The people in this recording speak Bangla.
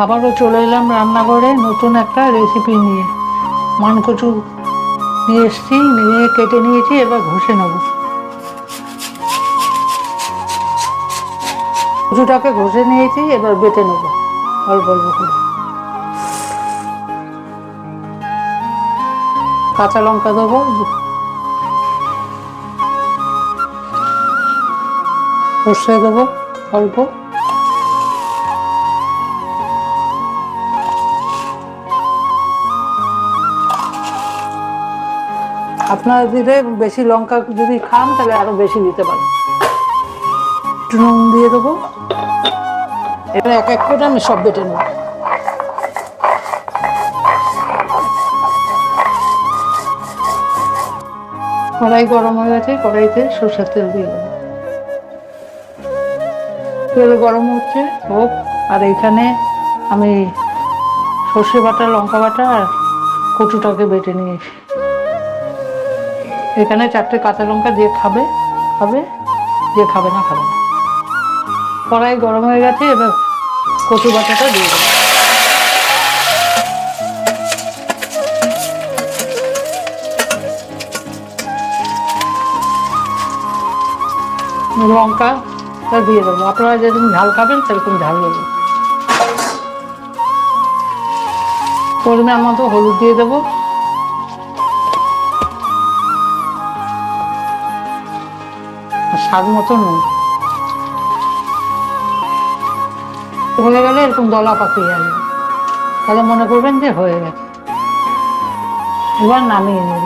আবারও চলে এলাম রান্নাঘরে নতুন একটা রেসিপি নিয়ে। মানকচু নিয়ে এসছি, নিয়ে কেটে নিয়েছি, এবার ঘষে নেব। কচুটাকে ঘষে নিয়েছি, এবার বেটে নেব, অল্প অল্প করে। কাঁচা লঙ্কা দেবো। সর্ষে দেবো, অল্প। আপনারা দিলে বেশি লঙ্কা যদি খান, তাহলে আরও বেশি দিতে পারেন। একটু নুন দিয়ে দেবো। এটা এক এক করে আমি সব বেটে নেব। কড়াই গরম হয়ে গেছে, কড়াইতে সরষের তেল দিয়ে দেবো। তেল গরম হচ্ছে, হোক, আর এইখানে আমি সর্ষে বাটা, লঙ্কা বাটা আর কচুটাকে বেটে নিয়েছি। এখানে চারটে কাঁচা লঙ্কা দিয়ে খাবে খাবে যে খাবে না খাবে না। কড়াই গরম হয়ে গেছে, এবার কচু বাটাটা দিয়ে দেবো। লঙ্কা দিয়ে দেবো। আপনারা যেরকম ঝাল খাবেন, সেরকম ঝাল দেবো। পরিমাণ মতো হলুদ দিয়ে দেবো। স্বাদ মতো নুন হয়ে গেলে এরকম দলা পাকিয়ে যাবে তাহলে মনে করবেন যে হয়ে গেছে। এবার নামিয়ে নেব।